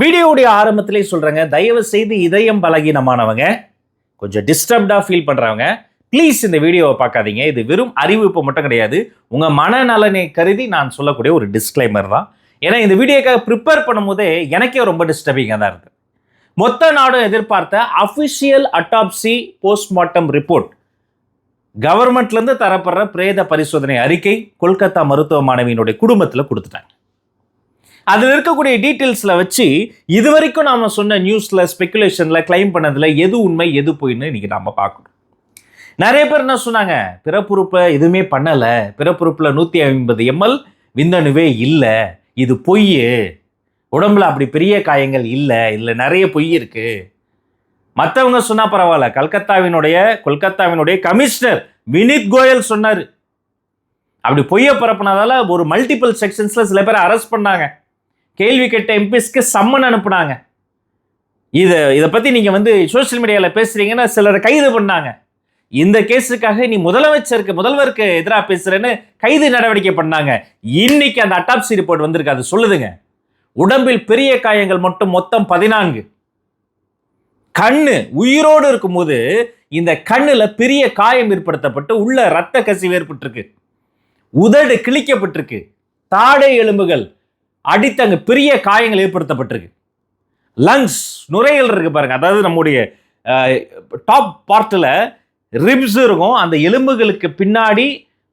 வீடியோடைய ஆரம்பத்திலே சொல்கிறேங்க தயவு செய்து இதயம் பலகீனமானவங்க கொஞ்சம் டிஸ்டர்ப்டாக ஃபீல் பண்ணுறவங்க ப்ளீஸ் இந்த வீடியோவை பார்க்காதீங்க. இது வெறும் அறிவிப்பு மட்டும் கிடையாது. உங்கள் மனநலனை கருதி நான் சொல்லக்கூடிய ஒரு டிஸ்க்ளைமர் தான். ஏன்னா இந்த வீடியோக்காக ப்ரிப்பேர் பண்ணும்போதே எனக்கே ரொம்ப டிஸ்டர்பிங்காக தான் இருக்குது மொத்த நாடும் எதிர்பார்த்த அஃபிஷியல் அட்டாப்சி போஸ்ட்மார்ட்டம் ரிப்போர்ட் கவர்மெண்ட்லேருந்து தரப்படுற பிரேத பரிசோதனை அறிக்கை கொல்கத்தா மருத்துவ மாணவியினுடைய குடும்பத்தில் கொடுத்துட்டாங்க. அதில் இருக்கக்கூடிய டீட்டெயில்ஸில் வச்சு இது வரைக்கும் நாம் சொன்ன நியூஸில் ஸ்பெகுலேஷனில் கிளைம் பண்ணதில் எது உண்மை எது பொய்ன்னு இன்றைக்கி நாம் பார்க்கணும். நிறைய பேர் என்ன சொன்னாங்க? பிறப்புறுப்பை எதுவுமே பண்ணலை. பிறப்புறுப்பில் நூற்றி ஐம்பது எம்எல் விந்தணுவே இல்லை. இது பொய் உடம்புல அப்படி பெரிய காயங்கள் இல்லை. இதில் நிறைய பொய் இருக்குது மற்றவங்க சொன்னால் பரவாயில்ல. கல்கத்தாவினுடைய கொல்கத்தாவினுடைய கமிஷனர் வினித் கோயல் சொன்னார். அப்படி பொய்ய பரப்புனதால ஒரு மல்டிபிள் செக்ஷன்ஸில் சில பேரை அரெஸ்ட் பண்ணாங்க. கேள்வி கேட்ட எம்பிஸ்க்கு சம்மன் அனுப்புனாங்க. இதை இதை பற்றி நீங்கள் வந்து சோஷியல் மீடியாவில் பேசுகிறீங்கன்னா சிலரை கைது பண்ணாங்க. இந்த கேஸுக்காக நீ முதலமைச்சருக்கு முதல்வருக்கு எதிராக பேசுகிறேன்னு கைது நடவடிக்கை பண்ணாங்க. இன்னைக்கு அந்த அட்டாப்சி ரிப்போர்ட் வந்திருக்கு. அது சொல்லுதுங்க. உடம்பில் பெரிய காயங்கள் மட்டும் மொத்தம் பதினான்கு. கண்ணு உயிரோடு இருக்கும்போது இந்த கண்ணில் பெரிய காயம் ஏற்படுத்தப்பட்டு உள்ள ரத்த கசிவு ஏற்பட்டிருக்கு. உதடு கிழிக்கப்பட்டிருக்கு. தாடை எலும்புகள் அடித்து அங்கே பெரிய காயங்கள் ஏற்படுத்தப்பட்டிருக்கு. லங்ஸ் நுரையீரல் இருக்கு பாருங்க. அதாவது நம்முடைய டாப் பார்ட்டில் ரிப்ஸ் இருக்கும். அந்த எலும்புகளுக்கு பின்னாடி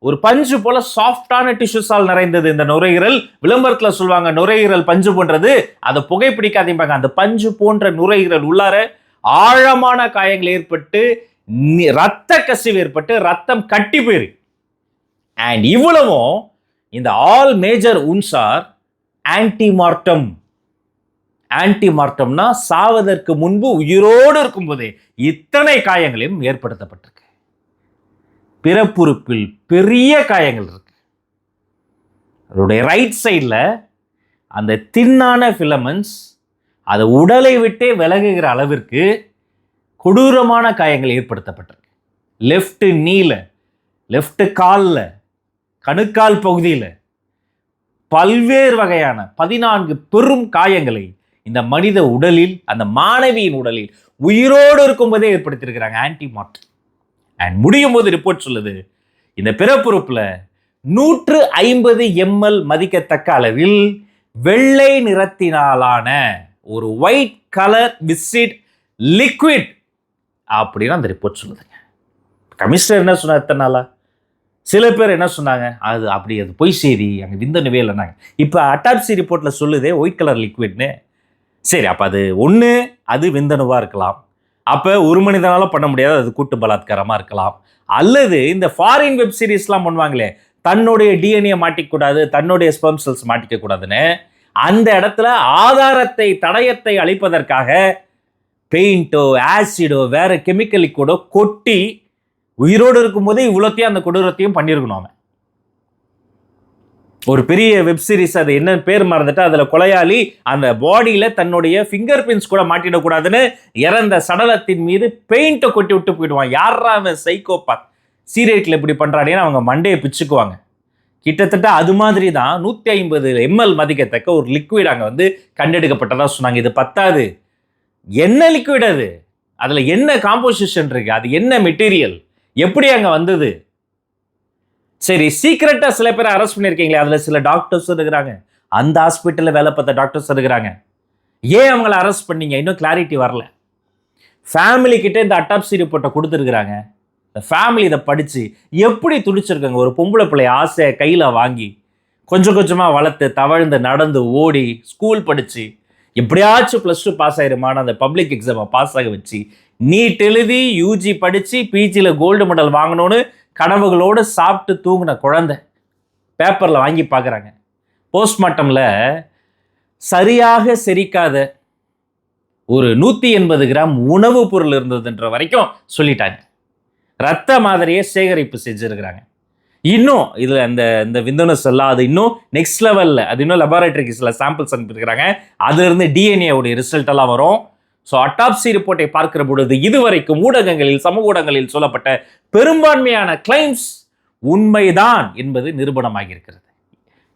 ஒரு பஞ்சு போல சாஃப்டான டிஷ்யூஸால் நிறைந்தது இந்த நுரையீரல். விளம்பரத்தில் சொல்லுவாங்க நுரையீரல் பஞ்சு போன்றது. அதை புகைப்பிடிக்காதீங்க அந்த பஞ்சு போன்ற நுரையீரல் உள்ளார ஆழமான காயங்கள் ஏற்பட்டு ரத்த கசிவு ஏற்பட்டு ரத்தம் கட்டி போயிரு அண்ட் இவ்வளவும் இந்த ஆல் மேஜர் உன்சார் ஆன்டிமார்ட்டம் ஆன்டிமார்ட்டம்னா சாவதற்கு முன்பு உயிரோடு இருக்கும்போதே இத்தனை காயங்களையும் ஏற்படுத்தப்பட்டிருக்கு. பிறப்புறுப்பில் பெரிய காயங்கள் இருக்கு. அதோடைய ரைட் சைடில் அந்த தின்னான ஃபிலமெண்ட்ஸ் அது உடலை விட்டே விலகுகிற அளவிற்கு கொடூரமான காயங்கள் ஏற்படுத்தப்பட்டிருக்கு. லெஃப்ட் நீல லெஃப்ட் காலில் கணுக்கால் பகுதியில் பல்வேறு வகையான பதினான்கு பெரும் காயங்களை இந்த மனித உடலில் அந்த மாணவியின் உடலில் உயிரோடு இருக்கும்போதே ஏற்படுத்தியிருக்கிறாங்க ஆன்டிமார்ட். அண்ட் முடியும் போது ரிப்போர்ட் சொல்லுது இந்த பிறப்புறுப்பில் நூற்று ஐம்பது எம்எல் மதிக்கத்தக்க அளவில் வெள்ளை நிறத்தினாலான ஒரு ஒயிட் கலர் விசிட் லிக்விட் அப்படின்னு அந்த ரிப்போர்ட் சொல்லுதுங்க. கமிஷனர் என்ன சொன்னார் எத்தனை நாளா? சில பேர் என்ன சொன்னாங்க? அது அப்படி அது பொய் செய்தி அங்கே விந்தனவே இல்லைனாங்க இப்போ அட்டாப்சி ரிப்போர்ட்டில் சொல்லுதே ஒயிட் கலர் லிக்விட்னு சரி அப்போ அது ஒன்று அது விந்தணுவாக இருக்கலாம். அப்போ ஒரு மனிதனாலும் பண்ண முடியாது அது கூட்டு பலாத்காரமாக இருக்கலாம். அல்லது இந்த ஃபாரின் வெப் சீரிஸ்லாம் பண்ணுவாங்களே தன்னுடைய டிஎன்ஏ மாட்டிக்கூடாது தன்னுடைய ஸ்பெர்ம் செல்ஸ் அந்த இடத்துல ஆதாரத்தை தடயத்தை அழிப்பதற்காக பெயிண்ட்டோ ஆசிடோ வேறு கெமிக்கல் கூட கொட்டி உயிரோடு இருக்கும்போதே இவ்வளோத்தையும் அந்த கொடூரத்தையும் பண்ணியிருக்கணும் அவன். ஒரு பெரிய வெப் சீரிஸ் அது என்ன பேர் மறந்துட்டு அதில் கொலையாளி அந்த பாடியில் தன்னுடைய ஃபிங்கர் பிரிண்ட்ஸ் கூட மாட்டிடக்கூடாதுன்னு இறந்த சடலத்தின் மீது பெயிண்ட்டை கொட்டி விட்டு போயிடுவான். யாரா அவன் சைக்கோபாத் சீரியட்டில் இப்படி பண்ணுறானேன்னு அவங்க மண்டையை பிச்சுக்குவாங்க. கிட்டத்தட்ட அது மாதிரி தான் நூற்றி ஐம்பது எம்எல் மதிக்கத்தக்க ஒரு லிக்விட் அங்கே வந்து கண்டெடுக்கப்பட்டதாக சொன்னாங்க. இது பத்தாது. என்ன லிக்விட் அது? அதில் என்ன காம்போசிஷன் இருக்குது அது என்ன மெட்டீரியல் எப்படி அங்கே வந்தது? சரி சீக்கிரட்டாக சில பேர் அரெஸ்ட் பண்ணியிருக்கீங்களே அதில் சில டாக்டர்ஸ் இருக்கிறாங்க. அந்த ஹாஸ்பிட்டலில் வேலை பார்த்த டாக்டர்ஸ் இருக்கிறாங்க. ஏன் அவங்கள அரெஸ்ட் பண்ணீங்க? இன்னும் கிளாரிட்டி வரல. ஃபேமிலி இந்த அட்டாப்சி ரிப்போர்ட்டை கொடுத்துருக்குறாங்க. இந்த ஃபேமிலி இதை படித்து எப்படி துடிச்சிருக்காங்க? ஒரு பொம்பளை பிள்ளை ஆசையை கையில் வாங்கி கொஞ்சம் கொஞ்சமாக வளர்த்து தவழ்ந்து நடந்து ஓடி ஸ்கூல் படித்து எப்படியாச்சும் ப்ளஸ் டூ பாஸ் ஆயிருமான அந்த பப்ளிக் எக்ஸாமை பாஸ் ஆக வச்சு நீட் எழுதி யூஜி படித்து பிஜியில் கோல்டு மெடல் வாங்கணும்னு கனவுகளோடு சாப்பிட்டு தூங்கின குழந்தை. பேப்பரில் வாங்கி பார்க்குறாங்க போஸ்ட்மார்ட்டமில் சரியாக செரிக்காத ஒரு நூற்றி எண்பது கிராம் உணவுப் பொருள் இருந்ததுன்ற வரைக்கும் சொல்லிட்டாங்க. ரத்த மாதிரியே சேகரிப்பு செஞ்சுருக்கிறாங்க. இன்னும் இதில் அந்த இந்த விந்தனஸ் எல்லாம் அது இன்னும் நெக்ஸ்ட் லெவலில் அது இன்னும் லெபார்டரிக்கு சில சாம்பிள்ஸ் அனுப்பியிருக்கிறாங்க. அதுலேருந்து டிஎன்ஏ உடைய ரிசல்ட் எல்லாம் வரும். ஸோ அட்டாப்சி ரிப்போர்ட்டை பார்க்கிற பொழுது இதுவரைக்கும் ஊடகங்களில் சமூக ஊடகங்களில் சொல்லப்பட்ட பெரும்பான்மையான கிளைம்ஸ் உண்மைதான் என்பது நிரூபணமாகி இருக்கிறது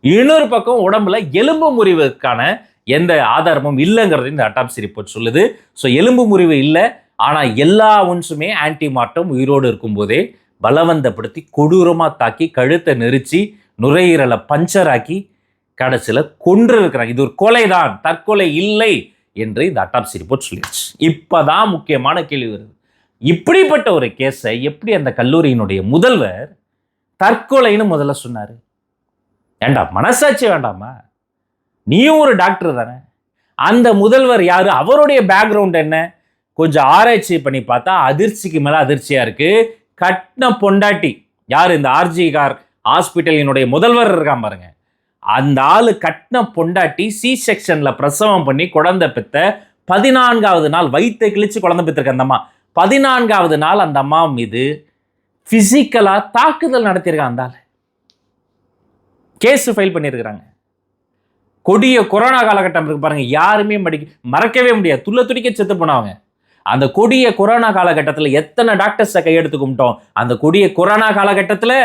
இன்னொரு பக்கம் உடம்புல எலும்பு முறிவுக்கான எந்த ஆதாரமும் இல்லைங்கிறது இந்த அட்டாப்சி ரிப்போர்ட் சொல்லுது. ஸோ எலும்பு முறிவு இல்லை. ஆனால் எல்லா ஒன்ஸுமே ஆன்டிமார்ட்டம் உயிரோடு இருக்கும்போதே பலவந்தப்படுத்தி கொடூரமாக தாக்கி கழுத்தை நெரிச்சு நுரையீரலை பஞ்சராக்கி கடைசியில் கொன்று இருக்கிறாங்க இது ஒரு கொலை தான் தற்கொலை இல்லை. என்று இந்த அட்டாப்சி ரிப்போர்ட் சொல்லிடுச்சு இப்போதான் முக்கியமான கேள்வி வருது. இப்படிப்பட்ட ஒரு கேஸை எப்படி அந்த கல்லூரியினுடைய முதல்வர் தற்கொலைன்னு முதல்ல சொன்னார்? ஏண்டா மனசாட்சி வேண்டாமா? நீயும் ஒரு டாக்டர் தானே. அந்த முதல்வர் யார்? அவருடைய பேக்ரவுண்ட் என்ன? கொஞ்சம் ஆராய்ச்சி பண்ணி பார்த்தா அதிர்ச்சிக்கு மேலே அதிர்ச்சியாக இருக்குது கட்டின பொண்டாட்டி. யார்? இந்த ஆர்ஜி கார் ஹாஸ்பிட்டலினுடைய முதல்வர் இருக்கான் பாருங்கள் அந்த ஆள் கட்டின பொண்டாட்டி சி செக்ஷனில் பிரசவம் பண்ணி குழந்தை பெத்த பதினான்காவது நாள் வயிற்றை கிழிச்சு குழந்தை பெற்றிருக்க அந்த அம்மா. பதினான்காவது நாள் அந்த அம்மா மீது ஃபிசிக்கலாக தாக்குதல் நடத்தியிருக்கான் அந்த ஆள். கேஸ் ஃபைல் பண்ணியிருக்கிறாங்க. கொடிய கொரோனா காலகட்டம் இருக்கு பாருங்க யாருமே மடிக்க மறக்கவே முடியாது. துள்ள துடிக்க செத்து போனவங்க அந்த கொடிய கொரோனா காலகட்டத்தில் எத்தனை டாக்டர்ஸை கையெடுத்து கும்பிட்டோம்? அந்த கொடிய கொரோனா காலகட்டத்தில்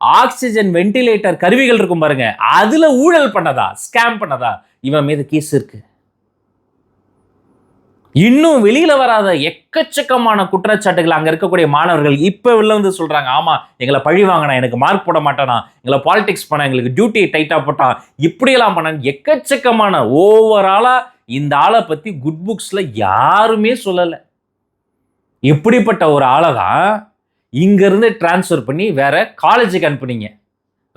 ஆக்சிஜன் வென்டிலேட்டர் கருவிகள் இருக்கும் பாருங்க. அதில் ஊழல் பண்ணதா? ஸ்கேம் பண்ணதா? இவன் மீது கேஸ் இருக்கு. இன்னும் வெளியில் வராத எக்கச்சக்கமான குற்றச்சாட்டுகள் அங்கே இருக்கக்கூடிய மாணவர்கள் இப்போ வெளில வந்து சொல்கிறாங்க ஆமாம் எங்களை பழி வாங்கினா எனக்கு மார்க் போட மாட்டானா எங்களை பாலிடிக்ஸ் பண்ண எங்களுக்கு டியூட்டி டைட்டாக போட்டான் இப்படியெல்லாம் பண்ண எக்கச்சக்கமான ஓவராலாக இந்த ஆளை பற்றி குட் புக்ஸில் யாருமே சொல்லலை. இப்படிப்பட்ட ஒரு ஆளை தான் இங்கேருந்து டிரான்ஸ்ஃபர் பண்ணி வேற காலேஜுக்கு அனுப்புனீங்க.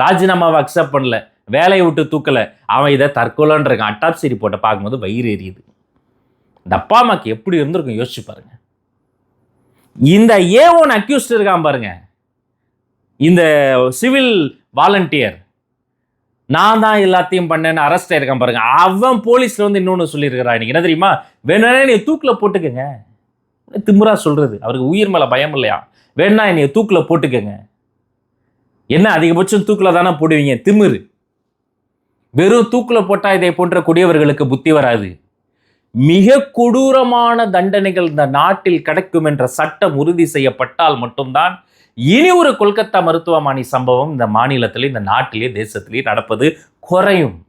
ராஜினாமாவை அக்செப்ட் பண்ணல. வேலையை விட்டு தூக்கலை. அவன் இதை தற்கொலைன்றிருக்கான் அட்டாப்சி ரிப்போர்ட்டை பார்க்கும்போது வயிறு எரியுது. இந்த அப்பா அம்மாக்கு எப்படி இருந்திருக்கும் யோசிச்சு பாருங்க. இந்த ஏ ஒன் அக்யூஸ்ட் இருக்கான் பாருங்க. இந்த சிவில் வாலண்டியர் நான் தான் எல்லாத்தையும் பண்ணேன்னு அரெஸ்ட் ஆயிருக்கான் பாருங்க. அவன் போலீஸ்ல வந்து இன்னொன்று சொல்லியிருக்கிறான். இன்னைக்கு என்ன தெரியுமா? வேணா நீ தூக்கில் போட்டுக்கங்க. திமுறா சொல்றது? அவருக்கு உயிர் மேலே பயம் இல்லையா? வேணா என்னைய தூக்கில் போட்டுக்கங்க. என்ன அதிகபட்சம் தூக்கில் தானே போடுவீங்க? திமிரு. வெறும் தூக்கில் போட்டால் இதை போன்ற கொடியவர்களுக்கு புத்தி வராது. மிக கொடூரமான தண்டனைகள் இந்த நாட்டில் கிடைக்கும் என்ற சட்டம் உறுதி செய்யப்பட்டால் மட்டும்தான் இனி ஒரு கொல்கத்தா மருத்துவமனை சம்பவம் இந்த மாநிலத்திலே இந்த நாட்டிலே தேசத்திலே நடப்பது குறையும்.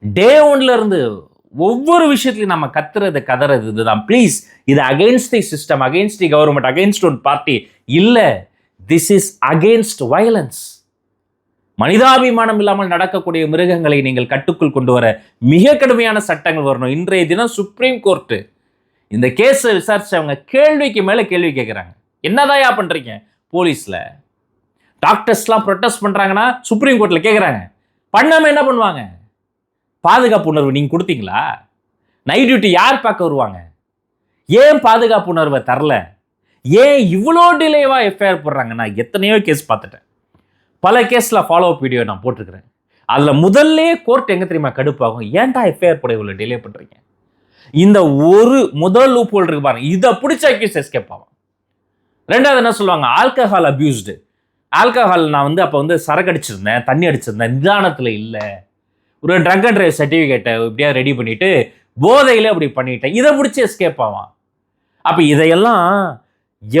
டே ஒன்ல இருந்து ஒவ்வொரு விஷயத்துலையும் நம்ம கத்துறது கதறது இதுதான். ப்ளீஸ் இது against the system against the government against one party இல்லை திஸ் இஸ் அகெயின்ஸ்ட் வயலன்ஸ் மனிதாபிமானம் இல்லாமல் நடக்கக்கூடிய மிருகங்களை நீங்கள் கட்டுக்குள் கொண்டு வர மிக கடுமையான சட்டங்கள் வரணும். இன்றைய தினம் சுப்ரீம் கோர்ட்டு இந்த கேஸை விசாரிச்சவங்க கேள்விக்கு மேலே கேள்வி கேட்குறாங்க என்னதாயா பண்ணுறீங்க போலீஸில். டாக்டர்ஸ்லாம் ப்ரொட்டஸ்ட் பண்ணுறாங்கன்னா சுப்ரீம் கோர்ட்டில் கேட்குறாங்க பண்ணாமல் என்ன பண்ணுவாங்க? பாதுகாப்பு உணர்வு நீங்கள் கொடுத்தீங்களா? நைட் டியூட்டி யார் பார்க்க வருவாங்க? ஏன் பாதுகாப்பு உணர்வை தரல? ஏன் இவ்வளோ டிலேவாக எஃப்ஐஆர் போடுறாங்க? நான் எத்தனையோ கேஸ் பார்த்துட்டேன். பல கேஸில் ஃபாலோ அப் வீடியோ நான் போட்டிருக்கிறேன். அதில் முதல்ல கோர்ட் எங்கே தெரியுமா கடுப்பாகும்? ஏன்டா எஃப்ஐஆர் போட இவ்வளோ டிலே பண்ணுறீங்க இந்த ஒரு முதல் லூப் ஹோல் இருக்கு பாருங்க. இதை பிடிச்ச அக்யூஸ் எஸ்கேப் ஆகும் ரெண்டாவது என்ன சொல்லுவாங்க? ஆல்கஹால் அபியூஸ்டு ஆல்கஹால் நான் வந்து அப்போ வந்து சரக்கு அடிச்சிருந்தேன் தண்ணி அடிச்சிருந்தேன் நிதானத்தில் இல்லை. ஒரு ட்ரக் அண்ட் ட்ரைவ் சர்டிஃபிகேட்டை எப்படியா ரெடி பண்ணிட்டு போதையில் அப்படி பண்ணிட்டேன். இதை பிடிச்சி எஸ்கேப் ஆவான். அப்போ இதையெல்லாம்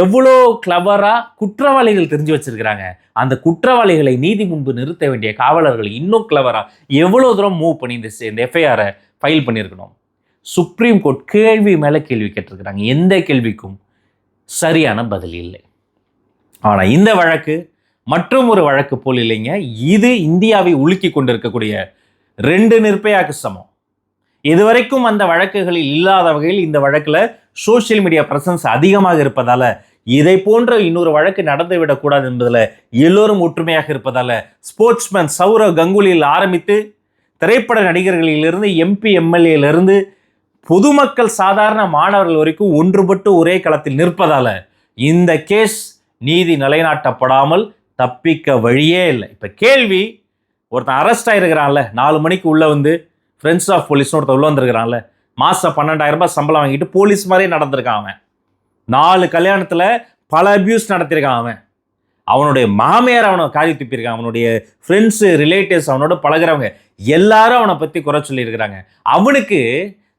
எவ்வளோ கிளவராக குற்றவாளிகள் தெரிஞ்சு வச்சிருக்கிறாங்க. அந்த குற்றவாளிகளை நீதி முன்பு நிறுத்த வேண்டிய காவலர்கள் இன்னும் கிளவராக எவ்வளோ தூரம் மூவ் பண்ணி இந்த இந்த எஃப்ஐஆரை ஃபைல் பண்ணியிருக்கணும். சுப்ரீம் கோர்ட் கேள்வி மேலே கேள்வி கேட்டிருக்கிறாங்க. எந்த கேள்விக்கும் சரியான பதில் இல்லை. ஆனால் இந்த வழக்கு மற்றும் ஒரு வழக்கு போல் இல்லைங்க. இது இந்தியாவை உலுக்கி கொண்டிருக்கக்கூடிய ரெண்டு நிர்பயாக்கு சமம். இதுவரைக்கும் அந்த வழக்குகளில் இல்லாத வகையில் இந்த வழக்கில் சோஷியல் மீடியா பிரசன்ஸ் அதிகமாக இருப்பதால் இதை போன்ற இன்னொரு வழக்கு நடந்து விடக்கூடாது என்பதில் எல்லோரும் ஒற்றுமையாக இருப்பதால் ஸ்போர்ட்ஸ்மேன் சௌரவ் கங்குலியில் ஆரம்பித்து திரைப்பட நடிகர்களிலிருந்து எம்பி எம்எல்ஏலிருந்து பொதுமக்கள் சாதாரண மாணவர்கள் வரைக்கும் ஒன்றுபட்டு ஒரே களத்தில் நிற்பதால் இந்த கேஸ் நீதி நிலைநாட்டப்படாமல் தப்பிக்க வழியே இல்லை. இப்போ கேள்வி ஒருத்தன் அரெஸ்ட் ஆகிருக்கிறான்ல நாலு மணிக்கு உள்ளே வந்து ஃப்ரெண்ட்ஸ் ஆஃப் போலீஸ்னு ஒருத்தன் உள்ளே வந்திருக்கிறான்ல மாதம் பன்னெண்டாயிரம் ரூபாய் சம்பளம் வாங்கிட்டு போலீஸ் மாதிரியே நடந்திருக்கான் அவன். நாலு கல்யாணத்தில் பல அபியூஸ் நடத்தியிருக்கான் அவன். அவனுடைய மாமியார் அவனை காதி துப்பியிருக்கான் அவனுடைய ஃப்ரெண்ட்ஸு ரிலேட்டிவ்ஸ் அவனோட பழகுறவங்க எல்லாரும் அவனை பற்றி குறை சொல்லியிருக்கிறாங்க. அவனுக்கு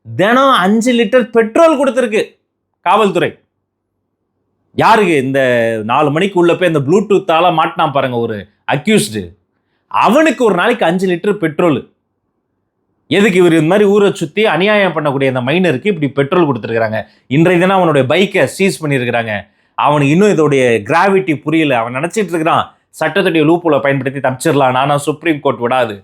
தினம் அஞ்சு லிட்டர் பெட்ரோல் கொடுத்துருக்கு காவல்துறை. யாருக்கு? இந்த நாலு மணிக்கு உள்ள போய் இந்த ப்ளூடூத்தால மாட்டினான் பாருங்க ஒரு அக்யூஸ்டு அவனுக்கு ஒரு நாளைக்கு அஞ்சு லிட்டர் பெட்ரோல். எதுக்கு இவர் இந்த மாதிரி ஊரை சுற்றி அநியாயம் பண்ணக்கூடிய அந்த மைனருக்கு இப்படி பெட்ரோல் கொடுத்துருக்குறாங்க? இன்றைய தினம் அவனுடைய பைக்கை சீஸ் பண்ணியிருக்கிறாங்க. அவனுக்கு இன்னும் இதோடைய கிராவிட்டி புரியல. அவன் நினச்சிட்டு இருக்கிறான் சட்டத்துடைய லூப்புல பயன்படுத்தி தப்பிச்சிடலாம். ஆனால் சுப்ரீம் கோர்ட் விடாது.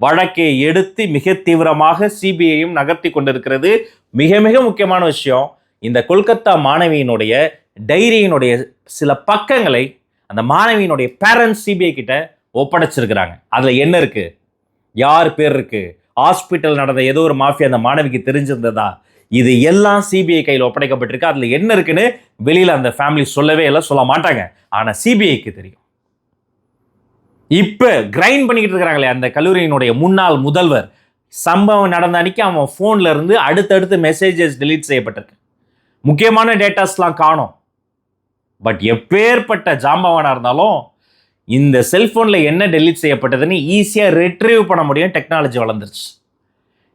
வழக்கை எடுத்து மிக தீவிரமாக சிபிஐயும் நகர்த்தி கொண்டிருக்கிறது. மிக மிக முக்கியமான விஷயம் இந்த கொல்கத்தா மாணவியினுடைய டைரியினுடைய சில பக்கங்களை அந்த மாணவியினுடைய பேரண்ட்ஸ் சிபிஐ கிட்ட ஒப்படைச்சிருக்கிறாங்க. அதில் என்ன இருக்குது யார் பேர் இருக்குது ஹாஸ்பிட்டல் நடந்த ஏதோ ஒரு மாஃபியா அந்த மாணவிக்கு தெரிஞ்சிருந்ததா? இது எல்லாம் சிபிஐ கையில் ஒப்படைக்கப்பட்டிருக்கு. அதில் என்ன இருக்குன்னு வெளியில் அந்த ஃபேமிலி சொல்லவே இல்லை சொல்ல மாட்டாங்க. ஆனால் சிபிஐக்கு தெரியும். இப்போ கிரைண்ட் பண்ணிக்கிட்டு இருக்கிறாங்களே அந்த கல்லூரியினுடைய முன்னாள் முதல்வர். சம்பவம் நடந்த அன்னைக்கு அவன் ஃபோனில் இருந்து அடுத்தடுத்து மெசேஜஸ் டெலீட் செய்யப்பட்டிருக்கு. முக்கியமான டேட்டாஸ்லாம் காணும். பட் எப்பேற்பட்ட ஜாம்பவனாக இருந்தாலும் இந்த செல்ஃபோனில் என்ன டெலீட் செய்யப்பட்டதுன்னு ஈஸியாக ரிட்ரீவ் பண்ண முடியும் டெக்னாலஜி வளர்ந்துருச்சு.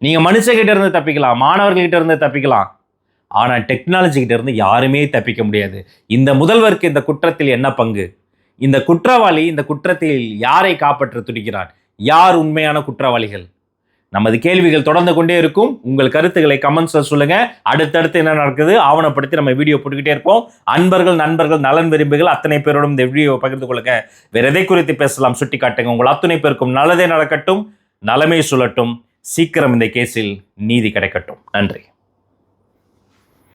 நீங்கள் மனுஷங்கிட்ட இருந்து தப்பிக்கலாம் மாணவர்கள்கிட்ட இருந்து தப்பிக்கலாம். ஆனால் டெக்னாலஜிக்கிட்ட இருந்து யாருமே தப்பிக்க முடியாது. இந்த முதல்வருக்கு இந்த குற்றத்தில் என்ன பங்கு? இந்த குற்றவாளி இந்த குற்றத்தில் யாரை காப்பாற்ற துடிக்கிறான் யார் உண்மையான குற்றவாளிகள்? நமது கேள்விகள் தொடர்ந்து கொண்டே இருக்கும். உங்கள் கருத்துக்களை கமெண்ட்ஸில் சொல்லுங்க. அடுத்தடுத்து என்ன நடக்குது? ஆவணப்படுத்தி நம்ம வீடியோ போட்டுக்கிட்டே இருப்போம். அன்பர்கள் நண்பர்கள் நலன் விரும்புகள் அத்தனை பேரோடும் இந்த வீடியோவை பகிர்ந்து கொள்ளுங்க. வேற எதை குறித்து பேசலாம்? சுட்டி காட்டுங்க உங்கள் அத்தனை பேருக்கும் நல்லதே நடக்கட்டும். நலமே சுழட்டும். சீக்கிரம் இந்த கேஸில் நீதி கிடைக்கட்டும். நன்றி.